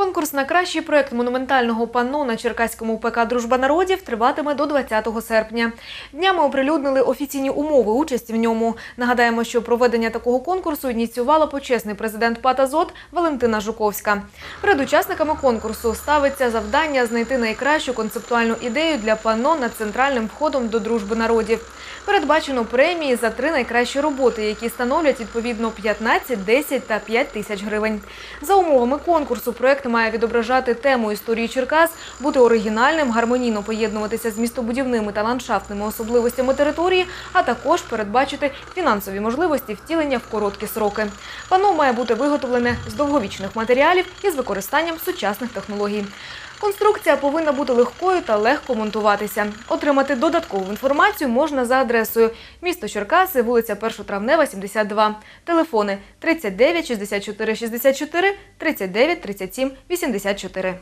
Конкурс на кращий проект монументального панно на Черкаському ПК Дружба народів триватиме до 20 серпня. Днями оприлюднили офіційні умови участі в ньому. Нагадаємо, що проведення такого конкурсу ініціювала почесний президент ПАТ «Азот» Валентина Жуковська. Перед учасниками конкурсу ставиться завдання знайти найкращу концептуальну ідею для панно над центральним входом до дружби народів. Передбачено премії за три найкращі роботи, які становлять відповідно 15, 10 та 5 тисяч гривень. За умовами конкурсу проект має відображати тему історії Черкас, бути оригінальним, гармонійно поєднуватися з містобудівними та ландшафтними особливостями території, а також передбачити фінансові можливості втілення в короткі сроки. Пано має бути виготовлене з довговічних матеріалів і з використанням сучасних технологій. Конструкція повинна бути легкою та легко монтуватися. Отримати додаткову інформацію можна за адресою місто Черкаси, вулиця 1 Травнева, 72. Телефони 39 64 64, 39 37 84.